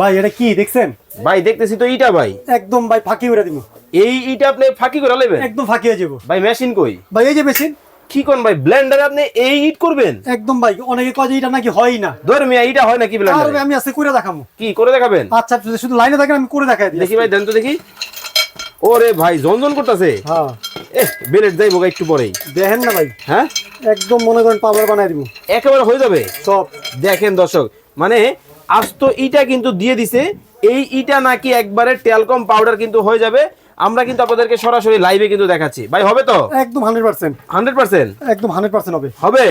ভাই এটা কি দেখছেন? ভাই দেখতেছি তো ইটা ভাই। একদম ভাই ফাঁকি করে দিব। এই ইটা আপনি ফাঁকি করে নেবেন একদম ফাঁকি হয়ে যাব। ভাই মেশিন কই? ভাই এই যে মেশিন। কি কোন ভাই ব্লেন্ডারে আপনি এই ইট করবেন? একদম ভাই অনেকে কয় যে এটা নাকি হয় না। ধর মিয়া ইটা হয় নাকি আর ব্লেন্ডারে আমি আজকে করে দেখাবো কি করে দেখাবেন? আচ্ছা শুধু লাইনে থাকেন আমি করে দেখাই দিই। দেখি ভাই দেন তো দেখি। ওরে ভাই জনজন করতেছে। হ্যাঁ। এহ বেলেট যাইবো গা একটু পরেই। দেখেন না ভাই। হ্যাঁ? একদম মনে করেন পাউডার বানাই দিব। একেবারে হয়ে যাবে? সব দেখেন দর্শক মানে আজ তো ইটা কিন্তু দিয়ে দিছে। এই ইটা নাকি একবারে টেলকম পাউডার কিন্তু হয়ে যাবে। আমরা কিন্তু আপনাদেরকে সরাসরি লাইভে কিন্তু দেখাচ্ছি। ভাই হবে তো? একদম হান্ড্রেড পার্সেন্ট হান্ড্রেড পার্সেন্ট একদম হান্ড্রেড পার্সেন্ট হবে। হবে?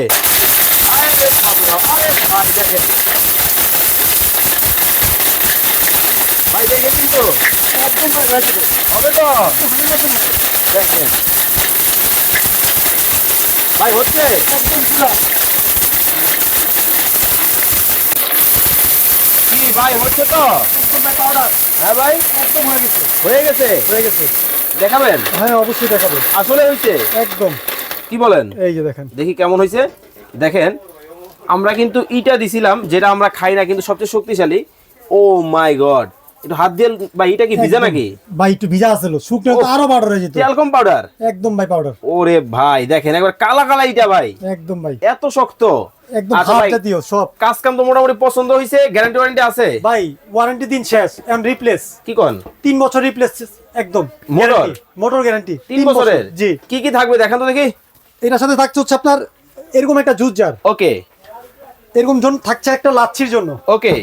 ভাই কিন্তু একদম হবে তো? 100% হবে। দেখেন ভাই হচ্ছে? একদম পুরা কি ভাই হচ্ছে তো? হ্যাঁ ভাই? একদম হয়ে গেছে। হয়ে গেছে? হয়ে গেছে। দেখাবেন? হ্যাঁ অবশ্যই দেখাবো। আসলে হয়েছে? একদম। কি বলেন? এই যে দেখেন। দেখি কেমন হয়েছে? দেখেন আমরা কিন্তু ইটা দিছিলাম যেটা আমরা খাই না কিন্তু সবচেয়ে শক্তিশালী। Oh my god. একটু হাত দিয়ে ভাই এটা কি ভিজা নাকি? ভাই একটু ভিজা আছিল শুকনো তো আরও পাউডার হয়ে যেত। টেলকম পাউডার একদম ভাই পাউডার ওরে ভাই দেখেন একবার কালা কালা ইটা ভাই। একদম ভাই। এত শক্ত। একদম আচ্ছা হাত জাতীয় সব। কাজ কাম তো মোটামুটি পছন্দ হয়েছে গ্যারান্টি ওয়ারেন্টি আছে? ভাই ওয়ারেন্টি দিন শেষ এন্ড রিপ্লেস কি কোন? তিন বছর রিপ্লেস একদম। মোটর? মোটর গ্যারান্টি তিন বছরের? জি। কি কি থাকবে দেখান তো দেখি। এটার সাথে থাকছে হচ্ছে আপনার এরকম একটা জুস জার ওকে। এরকম জন থাকছে একটা লাচ্ছির জন্য। ওকে।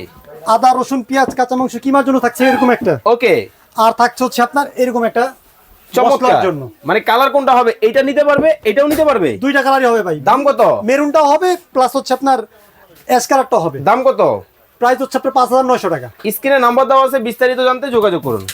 আদা রসুন পেঁয়াজ কাঁচা মাংস কিমার জন্য থাকছে এরকম একটা। ওকে। আর থাকছে হচ্ছে আপনার এরকম একটা চমৎকার। জন্য। মানে কালার কোনটা হবে? এটা নিতে পারবে এটাও নিতে পারবে? দুইটা কালারই হবে ভাই। দাম কত? মেরুনটাও হবে প্লাস হচ্ছে আপনার অ্যাশ কালারটাও হবে। দাম কত? প্রাইস হচ্ছে আপনার পাঁচ হাজার নয়শো টাকা। স্ক্রিনে নাম্বার দেওয়া আছে বিস্তারিত জানতে যোগাযোগ করুন।